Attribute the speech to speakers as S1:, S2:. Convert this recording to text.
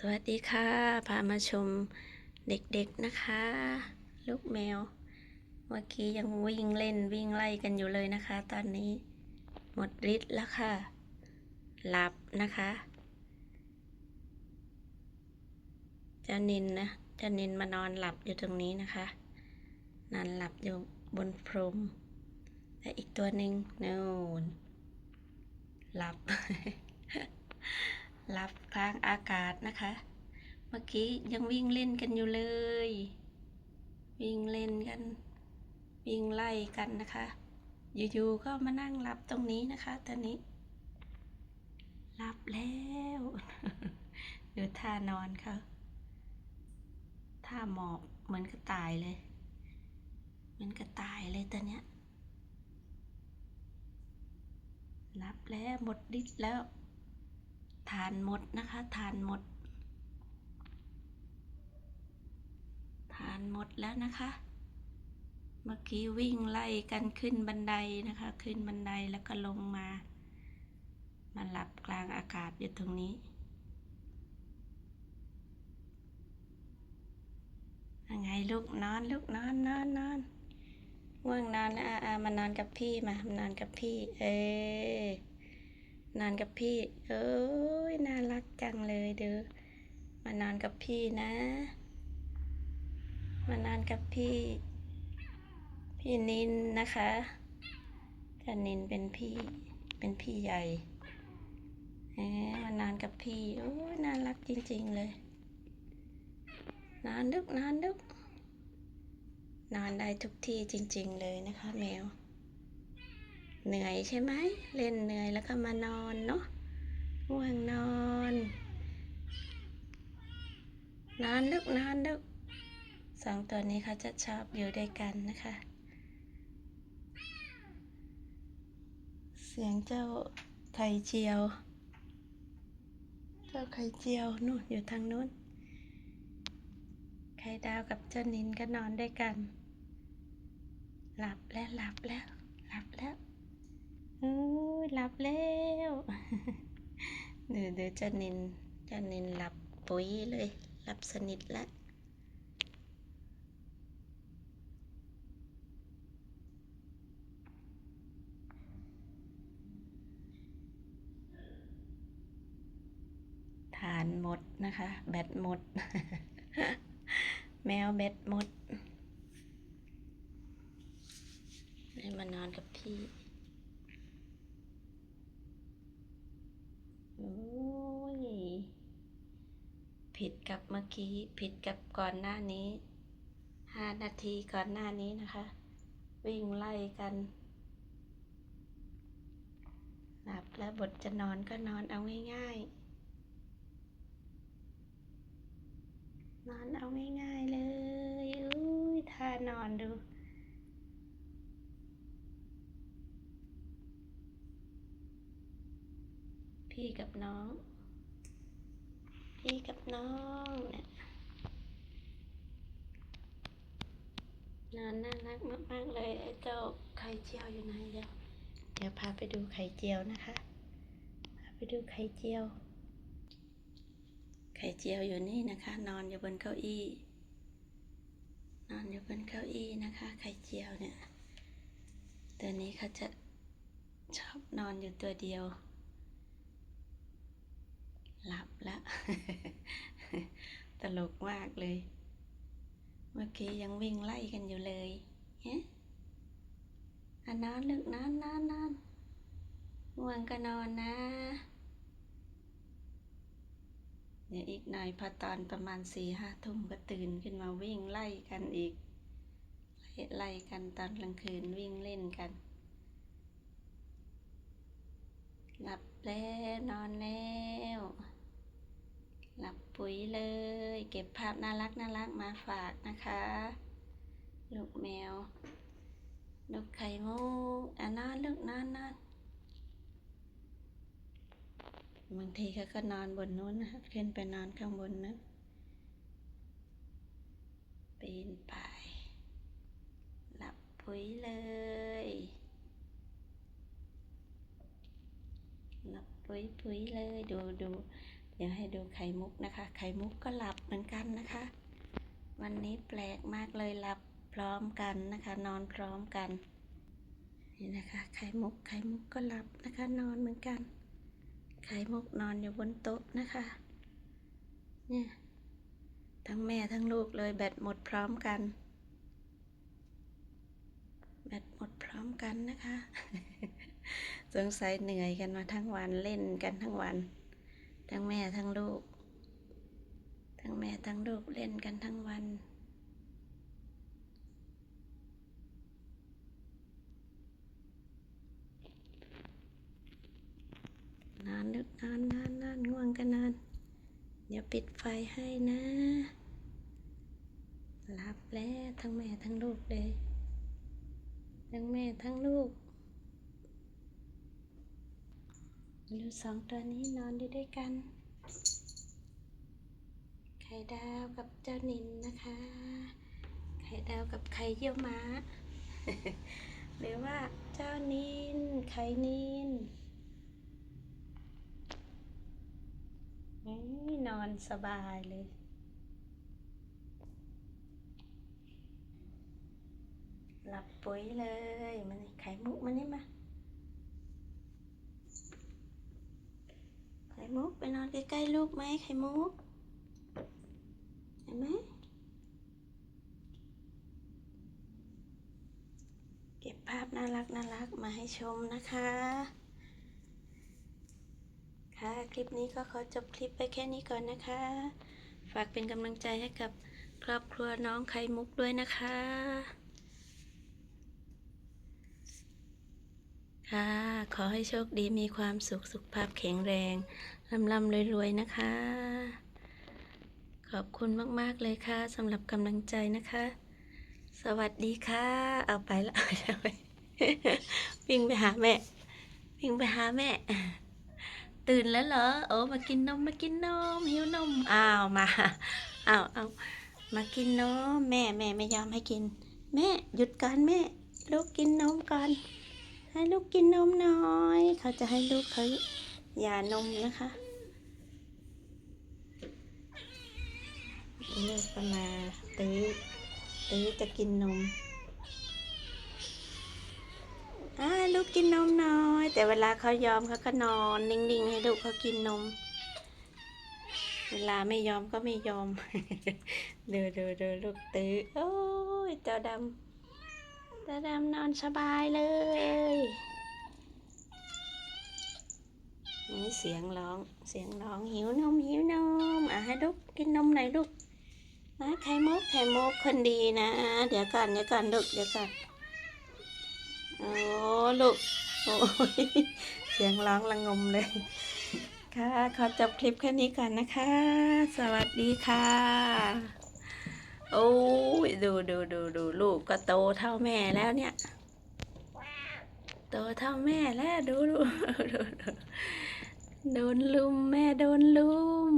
S1: สวัสดีค่ะ พามาชมเด็กๆนะคะ ลูกแมว เมื่อกี้ยังวิ่งเล่นวิ่งไล่กันอยู่เลยนะคะ ตอนนี้หมดฤทธิ์แล้วค่ะ หลับนะคะเจ้านินนะเจ้านินมานอนหลับอยู่ตรงนี้นะคะ นอนหลับอยู่บนพรมและอีกตัวหนึ่งนู่นหลับ หลับกลางอากาศนะคะ เมื่อกี้ยังวิ่งเล่นกันอยู่เลย วิ่งเล่นกัน วิ่งไล่กันนะคะ อยู่ๆก็มานั่งหลับตรงนี้นะคะ ตอนนี้หลับแล้วดูท่านอนเขาท่าหมอบเหมือนกระต่ายเลย เหมือนกระต่ายเลยตอนเนี้ยหลับแล้วหมดฤทธิ์แล้ว ทานหมดนะคะ ทานหมด ทานหมดแล้วนะคะ เมื่อกี้วิ่งไล่กันขึ้นบันไดนะคะ ขึ้นบันไดแล้วก็ลงมา มาหลับกลางอากาศอยู่ตรงนี้ยังไงลูกนอนลูกนอนนอนนอนง่วงนอนแล้วอะอะมานอนกับพี่มามานอนกับพี่ เออ นอนกับพี่ เอ้ยน่ารักจังเลยเด้อมานอนกับพี่นะ มานอนกับพี่ พี่นินนะคะจันนินเป็นพี่เป็นพี่ใหญ่แหมมานอนกับพี่โอ้ยน่ารักจริง ๆ เลย นอนดึกนอนดึกนอนได้ทุกที่จริง ๆ เลยนะคะ แมว เหนื่อยใช่ไหมเล่นเหนื่อยแล้วก็มานอนเนาะง่วงนอน นอนดึกนอนดึกสองตัวนี้เขาจะชอบอยู่ด้วยกันนะคะ เสียงเจ้าไข่เจียว เจ้าไข่เจียวนู่นอยู่ทางนู้นไข่ดาวกับเจ้านินก็นอนด้วยกัน หลับแล้วหลับแล้ว หลับแล้วอู้ยหลั บแล้วเดี๋ยวเดี๋ยวเจ้นินเจ้นินหลับปุ๋ยเลยหลับสนิทแล้วทานหมดนะคะ แบตหมด แมวแบตหมดให้มานอนกับพี่ โอ้ย ผิดกับเมื่อกี้ ผิดกับก่อนหน้านี้ห้านาทีก่อนหน้านี้นะคะ วิ่งไล่กัน หลับแล้วบทจะนอนก็นอนเอาง่ายๆ นอนเอาง่ายๆเลย อุ้ยท่านอนดู พี่กับน้อง พี่กับน้องเนี่ยนอนน่ารักมากๆเลยไอ้เจ้าไข่เจียวอยู่ไหนเดี๋ยวเดี๋ยวพาไปดูไข่เจียวนะคะพาไปดูไข่เจียว ไข่เจียวอยู่นี่นะคะ นอนอยู่บนเก้าอี้ นอนอยู่บนเก้าอี้นะคะ ไข่เจียวเนี่ยตัวนี้เขาจะชอบนอนอยู่ตัวเดียว หลับแล้วตลกมากเลย เมื่อกี้ยังวิ่งไล่กันอยู่เลยเฮ้อะนอนลึกนอนนอนนอนง่วงก็นอนนะ เดี๋ยวอีกหน่อยพอตอนประมาณสี่ห้าทุ่มก็ตื่นขึ้นมาวิ่งไล่กันอีก ไล่ไลกันตอนกลางคืนวิ่งเล่นกัน หลับแล้วนอนแล้ว ปุ๋ยเลย เก็บภาพน่ารักน่ารักมาฝากนะคะ ลูกแมว ลูกไข่มุกอะนอนลูกนอนนอนบางทีเขาก็นอนบนนู้นนะขึ้นไปนอนข้างบนนั้นปีนไป หลับปุ๋ยเลย หลับปุ๋ยปุ๋ยเลยดูดู เดี๋ยวให้ดูไข่มุกนะคะ ไข่มุกก็หลับเหมือนกันนะคะ วันนี้แปลกมากเลยหลับพร้อมกันนะคะ นอนพร้อมกันนี่นะคะไข่มุกไข่มุกก็หลับนะคะ นอนเหมือนกัน ไข่มุกนอนอยู่บนโต๊ะนะคะ เนี่ยทั้งแม่ทั้งลูกเลยแบตหมดพร้อมกัน แบตหมดพร้อมกันนะคะ สงสัยเหนื่อยกันมาทั้งวันเล่นกันทั้งวัน ทั้งแม่ทั้งลูก ทั้งแม่ทั้งลูกเล่นกันทั้งวัน นานนึกนานนานนานง่วงกันนาน เดี๋ยวปิดไฟให้นะหลับแล้วทั้งแม่ทั้งลูกเลย ทั้งแม่ทั้งลูก ลูกสองตัวนี้นอนอยู่ด้วยกัน ไข่ดาวกับเจ้านินนะคะ ไข่ดาวกับไข่เยี่ยวม้า หรือว่าเจ้านิน ไข่นินนี่นอนสบายเลยหลับปุ๋ยเลยมันไข่มุกมันนี่มา ไข่มุกไปนอนใก ล้ลูกไหมไข่มุก เห็นไหม เก็บภาพน่ารักน่ารักมาให้ชมนะคะ ค่ะ คลิปนี้ก็ขอจบคลิปไปแค่นี้ก่อนนะคะ ฝากเป็นกำลังใจให้กับครอบครัวน้องไข่มุกด้วยนะคะ ค่ะ ขอให้โชคดีมีความสุขสุขภาพแข็งแรงร่ำร่ำรวยๆ นะคะ ขอบคุณมาก ๆ เลยค่ะสำหรับกำลังใจนะคะ สวัสดีค่ะ เอาไปละวิ่งไปหาแม่วิ่งไปหาแม่ ตื่นแล้วเหรอ โอ้มากินนมมากินนม หิวนมอ้าวมาอ้าวเอามากินนมแม่แม่ไม่ยอมให้กิน แม่หยุดก่อนแม่ลูกกินนมก่อน ให้ลูกกินนมน่อย เขาจะให้ลูกเขาหย่านมนะคะลูกก็มาตื้อตื้อจะกินนมอ่าลูกกินนมน่อย แต่เวลาเขายอมเขาก็นอนนิ่งๆให้ลูกเขากินนม เวลาไม่ยอมก็ไม่ยอม เดูดูดูลูกตื้อโอ้ยเจ้าดำ เจ้าดำนอนสบายเลยนี่เสียงร้อง เสียงร้องหิวนมหิวนม อะให้ลูกกินนมหน่อยลูกนะไข่มุกไข่มุกคนดีนะ เดี๋ยวก่อนเดี๋ยวก่อนลูกเดี๋ยวก่อนโอ้ลูกโอ้ยเสียงร้องระงมเลย ค่ะ ขอจบคลิปแค่นี้ก่อนนะคะ สวัสดีค่ะ โอ้ยดูดูดูดูลูกก็โตเท่าแม่แล้วเนี่ย โตเท่าแม่แล้วดูดูดูโดนลุมแม่โดนลุม